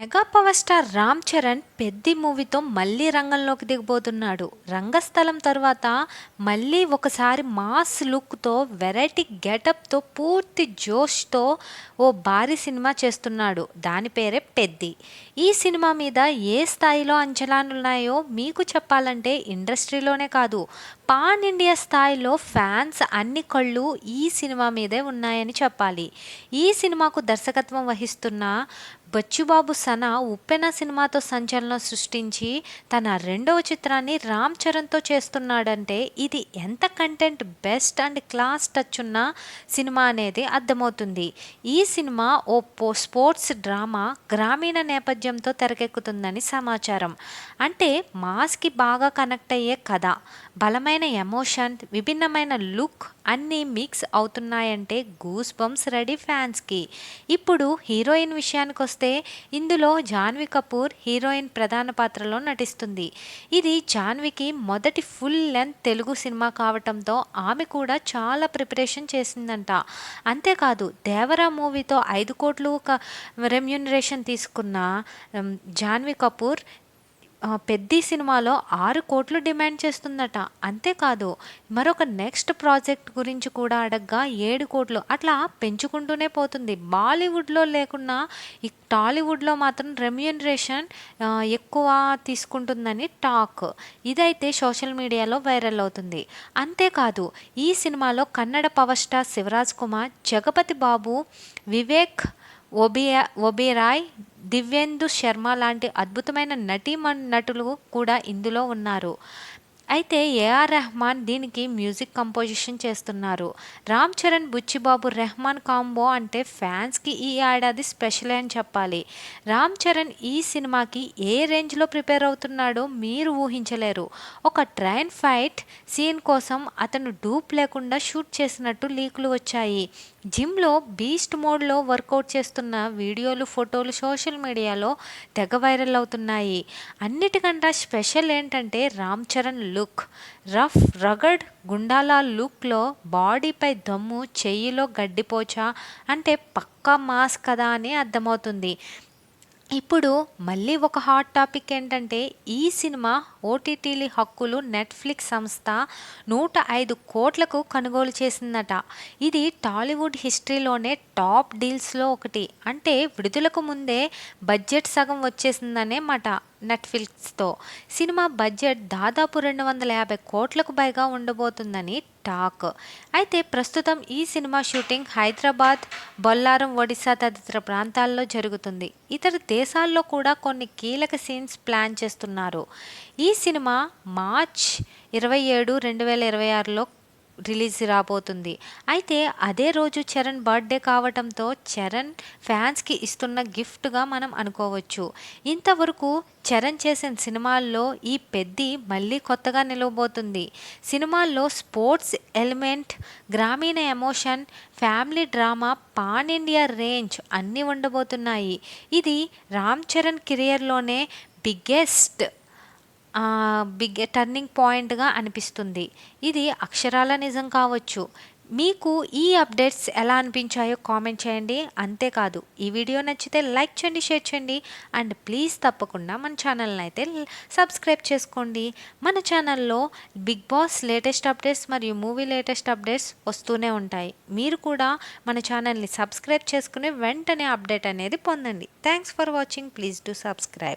Mega power star Ram Charan Peddi మూవీతో మళ్ళీ రంగంలోకి దిగబోతున్నాడు రంగస్థలం తర్వాత మళ్ళీ ఒకసారి మాస్ లుక్తో వెరైటీ గెటప్తో పూర్తి జోష్తో ఓ భారీ సినిమా చేస్తున్నాడు. దాని పేరే పెద్ది. ఈ సినిమా మీద ఏ స్థాయిలో అంచనాలున్నాయో మీకు చెప్పాలంటే ఇండస్ట్రీలోనే కాదు పాన్ ఇండియా స్థాయిలో ఫ్యాన్స్ అన్ని కళ్ళు ఈ సినిమా మీదే ఉన్నాయని చెప్పాలి. ఈ సినిమాకు దర్శకత్వం వహిస్తున్న బచ్చుబాబు సన ఉప్పెన సినిమాతో సంచలనం సృష్టించి తన రెండవ చిత్రాన్ని రామ్ చరణ్తో చేస్తున్నాడంటే ఇది ఎంత content best and class touch ఉన్న సినిమా అనేది అర్థమవుతుంది. ఈ సినిమా ఓ పో స్పోర్ట్స్ డ్రామా గ్రామీణ నేపథ్యంతో తెరకెక్కుతుందని సమాచారం. అంటే మాస్కి బాగా కనెక్ట్ అయ్యే కథ బలమైన ఎమోషన్ విభిన్నమైన లుక్ అన్నీ మిక్స్ అవుతున్నాయంటే గూస్ బంప్స్ రెడీ ఫ్యాన్స్కి. ఇప్పుడు హీరోయిన్ విషయానికి వస్తే ఇందులో జాన్వీ కపూర్ హీరోయిన్ ప్రధాన పాత్రలో నటిస్తుంది. ఇది జాన్వికి మొదటి ఫుల్ లెంత్ తెలుగు సినిమా కావటంతో ఆమె కూడా చాలా ప్రిపరేషన్ చేసిందంట. అంతేకాదు దేవరా మూవీతో ఐదు కోట్లు ఒక రెమ్యూనరేషన్ తీసుకున్న జాన్వి జాన్వీ కపూర్ పెద్ది సినిమాలో ఆరు కోట్లు డిమాండ్ చేస్తుందట. అంతేకాదు మరొక నెక్స్ట్ ప్రాజెక్ట్ గురించి కూడా అడగ్గా ఏడు కోట్లు అట్లా పెంచుకుంటూనే పోతుంది. బాలీవుడ్లో లేకున్నా ఈ టాలీవుడ్లో మాత్రం రెమ్యూనరేషన్ ఎక్కువ తీసుకుంటుందని టాక్. ఇదైతే సోషల్ మీడియాలో వైరల్ అవుతుంది. అంతేకాదు ఈ సినిమాలో కన్నడ పవర్ స్టార్ శివరాజ్ కుమార్ జగపతి బాబు వివేక్ ఒబియా ఒబేరాయ్ దివ్యేందు శర్మ లాంటి అద్భుతమైన నటీమణ్ నటులు కూడా ఇందులో ఉన్నారు. అయితే ఏఆర్ రెహమాన్ దీనికి మ్యూజిక్ కంపోజిషన్ చేస్తున్నారు. రామ్ చరణ్ బుచ్చిబాబు రెహమాన్ కాంబో అంటే ఫ్యాన్స్కి ఈ ఏడాది స్పెషల్ అని చెప్పాలి. రామ్ చరణ్ ఈ సినిమాకి ఏ రేంజ్లో ప్రిపేర్ అవుతున్నాడో మీరు ఊహించలేరు. ఒక ట్రైన్ ఫైట్ సీన్ కోసం అతను డూప్ లేకుండా షూట్ చేసినట్టు లీకులు వచ్చాయి. జిమ్లో బీస్ట్ మోడ్లో వర్కౌట్ చేస్తున్న వీడియోలు ఫోటోలు సోషల్ మీడియాలో తెగ వైరల్ అవుతున్నాయి. అన్నిటికంటే స్పెషల్ ఏంటంటే Ram Charan look. Rough rugged Gundala లుక్లో బాడీపై దమ్ము చెయ్యిలో గడ్డిపోచ అంటే పక్కా మాస్ కదా అని అర్థమవుతుంది. ఇప్పుడు మళ్ళీ ఒక హాట్ టాపిక్ ఏంటంటే ఈ సినిమా ఓటీటీలి హక్కులు నెట్ఫ్లిక్స్ సంస్థ నూట ఐదు కోట్లకు కొనుగోలు చేసిందట. ఇది టాలీవుడ్ హిస్టరీలోనే టాప్ డీల్స్లో ఒకటి. అంటే విడుదలకు ముందే బడ్జెట్ సగం వచ్చేసిందనే మాట. నెట్ఫ్లిక్స్తో సినిమా బడ్జెట్ దాదాపు రెండు వందల యాభై కోట్లకు పైగా ఉండబోతుందని టాక్. అయితే ప్రస్తుతం ఈ సినిమా షూటింగ్ హైదరాబాద్ బొల్లారం ఒడిశా తదితర ప్రాంతాల్లో జరుగుతుంది. ఇతర దేశాల్లో కూడా కొన్ని కీలక సీన్స్ ప్లాన్ చేస్తున్నారు. ఈ సినిమా మార్చ్ ఇరవై ఏడు రెండు వేల ఇరవై ఆరులో రిలీజ్ రాబోతుంది. అయితే అదే రోజు చరణ్ బర్త్డే కావటంతో చరణ్ ఫ్యాన్స్కి ఇస్తున్న గిఫ్ట్గా మనం అనుకోవచ్చు. ఇంతవరకు చరణ్ చేసిన సినిమాల్లో ఈ పెద్ది మళ్ళీ కొత్తగా నిలవబోతుంది. సినిమాల్లో స్పోర్ట్స్ ఎలిమెంట్ గ్రామీణ emotion family drama pan India range అన్నీ ఉండబోతున్నాయి. ఇది రామ్ చరణ్ కెరియర్లోనే బిగ్గెస్ట్ బిగ్ టర్నింగ్ పాయింట్గా అనిపిస్తుంది. ఇది అక్షరాల నిజం కావచ్చు. మీకు ఈ అప్డేట్స్ ఎలా అనిపించాయో కామెంట్ చేయండి. అంతేకాదు ఈ వీడియో నచ్చితే లైక్ చేయండి షేర్ చేయండి. అండ్ ప్లీజ్ తప్పకుండా మన ఛానల్ని అయితే సబ్స్క్రైబ్ చేసుకోండి. మన ఛానల్లో బిగ్ బాస్ లేటెస్ట్ అప్డేట్స్ మరియు మూవీ లేటెస్ట్ అప్డేట్స్ వస్తూనే ఉంటాయి. మీరు కూడా మన ఛానల్ని సబ్స్క్రైబ్ చేసుకుని వెంటనే అప్డేట్ అనేది పొందండి. Thanks for watching. Please do subscribe.